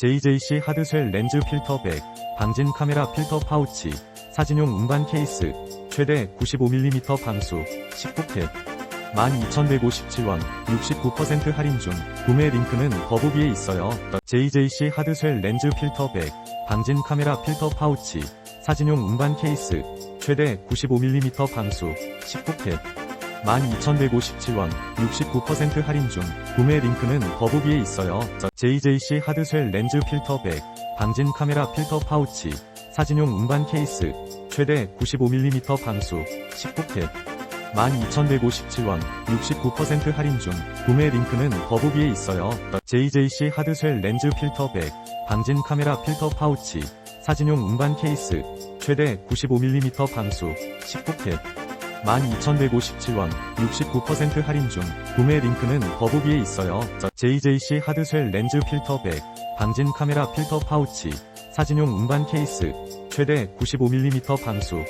JJC 하드쉘 렌즈 필터 백, 방진 카메라 필터 파우치, 사진용 운반 케이스, 최대 95mm 방수, 19캡. 12,157원, 69% 할인 중, 구매 링크는 더보기에 있어요. JJC 하드쉘 렌즈 필터 백, 방진 카메라 필터 파우치, 사진용 운반 케이스, 최대 95mm 방수, 19캡. 12,157원, 69% 할인 중, 구매 링크는 더보기에 있어요. JJC 하드쉘 렌즈 필터 백, 방진 카메라 필터 파우치, 사진용 운반 케이스, 최대 95mm 방수, 19캡. 12,157원, 69% 할인 중, 구매 링크는 더보기에 있어요. JJC 하드쉘 렌즈 필터 백, 방진 카메라 필터 파우치, 사진용 운반 케이스, 최대 95mm 방수, 19캡. 12,157원, 69% 할인 중, 구매 링크는 더보기에 있어요. JJC 하드쉘 렌즈 필터 백, 방진 카메라 필터 파우치, 사진용 운반 케이스, 최대 95mm 방수,